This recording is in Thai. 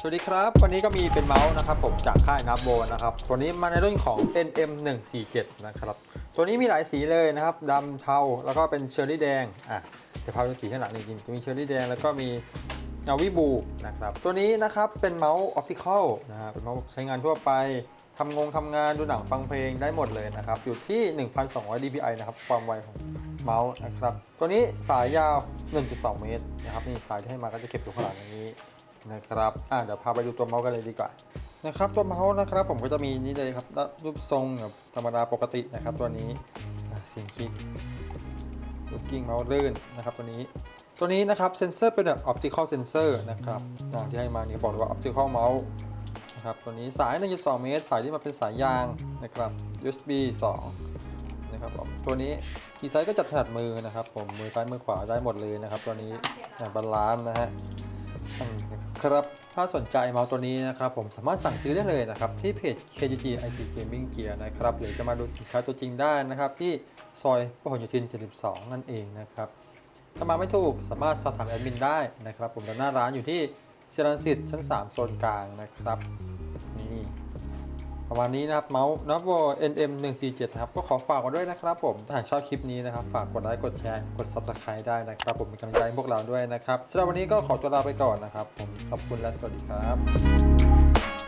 สวัสดีครับ วันนี้ก็มีเป็นเมาส์นะครับผมจากค่ายนับโบนะครับ ตัวนี้มาในรุ่นของ NM 1 4 7 นะครับ ตัวนี้มีหลายสีเลยนะครับดำเทาแล้วก็เป็นเชอร์รี่แดง อะ เดี๋ยวพาไปดูสีข้างหลังจริงจะมีเชอร์รี่แดงแล้วก็มีเงาวิบูนะครับ ตัวนี้นะครับเป็นเมาส์ออปติคอลนะฮะเป็นเมาส์ใช้งานทั่วไปทำงงทำงานดูหนังฟังเพลงได้หมดเลยนะครับ อยู่ที่ 1,200 dpi นะครับ ความไวของเมาส์นะครับ ตัวนี้สายยาว 1.2 เมตรนะครับนี่สายที่ให้มาก็จะเก็บอยู่ข้างหลังอย่างนี้ นะครับอะเดี๋ยวพาไปดูตัวเมาส์กันเลยดีกว่านะครับตัวเมาส์นะครับผมก็จะมีนี่เลยครับรูปทรงแบบธรรมดาปกตินะครับ ตัวนี้เสียงคลิกลูกกิ้งเมาส์ลื่นนะครับตัวนี้ตัวนี้นะครับเซนเซอร์เป็นแบบออปติคอลเซนเซอร์นะครับที่ให้มานี่บอกเลยว่าออปติคอลเมาส์นะครับตัวนี้สาย 1.2 เมตร สายที่มาเป็นสายยางนะครับ USB 2 นะครับตัวนี้ดีไซน์ก็จับถนัดมือนะครับ ผมมือซ้ายมือขวาได้หมดเลยนะครับ ตัวนี้บาลานซ์นะฮะ ครับ ถ้าสนใจเมาส์ตัวนี้นะครับผมสามารถสั่งซื้อได้เลยนะครับ ที่เพจ KGG IT Gaming Gear นะครับ หรือจะมาดูสินค้าตัวจริงได้นะครับ ที่ซอยพหลโยธิน 72 นั่นเองนะครับ ถ้ามาไม่ถูกสามารถสอบถามแอดมินได้นะครับ ผมด้านหน้าร้านอยู่ที่เซรันสิตชั้น 3 โซนกลางนะครับ ประมาณนี้นะครับเมาส์ n o v o NM 1 4 7นะครับก็ขอฝากกันด้วยนะครับผมถ้าหากชอบคลิปนี้นะครับฝากกดไลค์กดแชร์กด Subscribe ได้นะครับ ผมเป็นกำลังใจพวกเราด้วยนะครับสำหรับวันนี้ก็ขอตัวลาไปก่อนนะครับ ผมขอบคุณและสวัสดีครับ